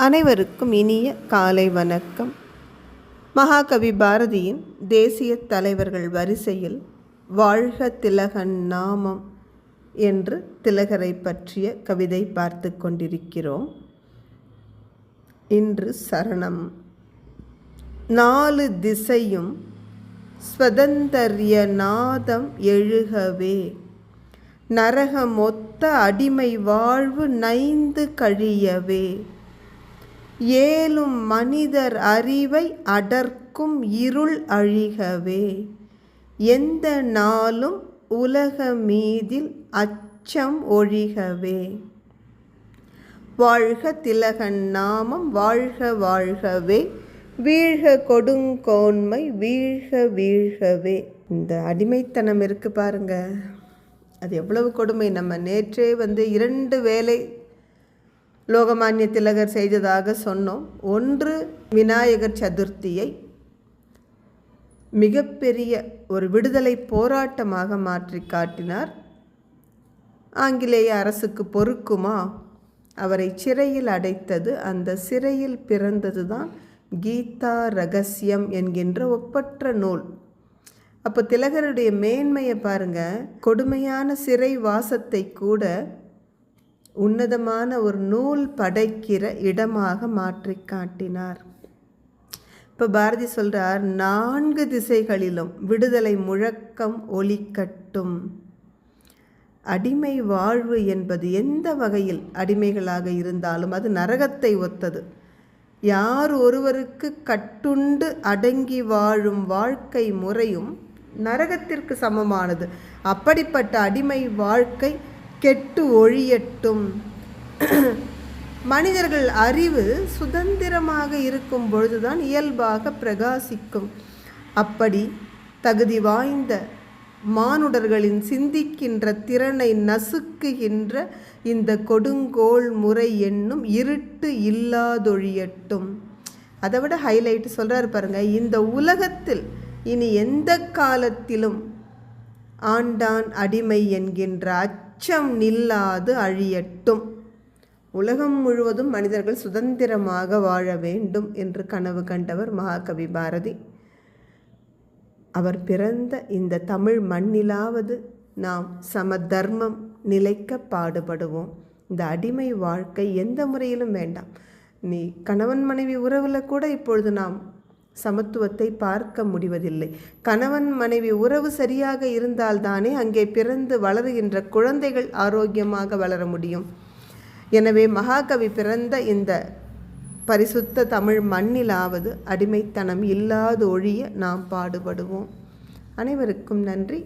அனைவருக்கும் இனிய காலை வணக்கம். மகாகவி பாரதியின் தேசிய தலைவர்கள் வரிசையில் வாழ்க திலகன் நாமம் என்று திலகரை பற்றிய கவிதை பார்த்து கொண்டிருக்கிறோம். இன்று சரணம். நாலு திசையும் ஸ்வதந்தர்ய நாதம் எழுகவே. நரகமொத்த அடிமை வாழ்வு நைந்து கழியவே. ஏலும் மனிதர் அறிவை அடர்க்கும் இருள் அழிகவே. எந்த நாளும் உலக மீதில் அச்சம் ஒழிகவே. வாழ்க திலகன் நாமம் வாழ்க வாழ்கவே. வீழ்க கொடுங்கோன்மை வீழ்க வீழ்கவே. இந்த அடிமைத்தனம் இருக்குது பாருங்க. அது எவ்வளவு கொடுமை. நம்ம நேற்றே வந்து இரண்டு வேலை லோகமானிய திலகர் செய்ததாக சொன்னோம். ஒன்று விநாயகர் சதுர்த்தியை மிகப்பெரிய ஒரு விடுதலை போராட்டமாக மாற்றி காட்டினார். ஆங்கிலேய அரசுக்கு பொறுக்குமா? அவரை சிறையில் அடைத்தது அந்த சிறையில் பிறந்தது தான் கீதா ரகசியம் என்கின்ற ஒப்பற்ற நூல். அப்போ திலகருடைய மேன்மையை பாருங்க. கொடுமையான சிறை வாசத்தை கூட உன்னதமான ஒரு நூல் படைக்கிற இடமாக மாற்றி காட்டினார். இப்போ பாரதி சொல்கிறார் நான்கு திசைகளிலும் விடுதலை முழக்கம் ஒலிக்கட்டும். அடிமை வாழ்வு என்பது எந்த வகையில் அடிமைகளாக இருந்தாலும் அது நரகத்தை ஒத்தது. யார் ஒருவருக்கு கட்டுண்டு அடங்கி வாழும் வாழ்க்கை முறையும் நரகத்திற்கு சமமானது. அப்படிப்பட்ட அடிமை வாழ்க்கை கெட்டு ஒழியட்டும். மனிதர்கள் அறிவு சுதந்திரமாக இருக்கும் பொழுதுதான் இயல்பாக பிரகாசிக்கும். அப்படி தகுதி வாய்ந்த மானுடர்களின் சிந்திக்கின்ற திறனை நசுக்குகின்ற இந்த கொடுங்கோல் முறை என்னும் இருட்டு இல்லாதொழியட்டும். அதை விட ஹைலைட் சொல்கிறார் பாருங்க இந்த உலகத்தில் இனி எந்த காலத்திலும் ஆண்டான் அடிமை என்கின்ற அச்சம் நில்லாது அழியட்டும். உலகம் முழுவதும் மனிதர்கள் சுதந்திரமாக வாழ வேண்டும் என்று கனவு கண்டவர் மகாகவி பாரதி. அவர் பிறந்த இந்த தமிழ் மண்ணிலாவது நாம் சமதர்மம் நிலைக்க பாடுபடுவோம். இந்த அடிமை வாழ்க்கை எந்த முறையிலும் வேண்டாம். நீ கணவன் மனைவி உறவில் கூட இப்பொழுது நாம் சமத்துவத்தை பார்க்க முடிவதில்லை. கணவன் மனைவி உறவு சரியாக இருந்தால்தானே அங்கே பிறந்து வளருகின்ற குழந்தைகள் ஆரோக்கியமாக வளர முடியும். எனவே மகாகவி பிறந்த இந்த பரிசுத்த தமிழ் மண்ணிலாவது அடிமைத்தனம் இல்லாத ஒழிய நாம் பாடுபடுவோம். அனைவருக்கும் நன்றி.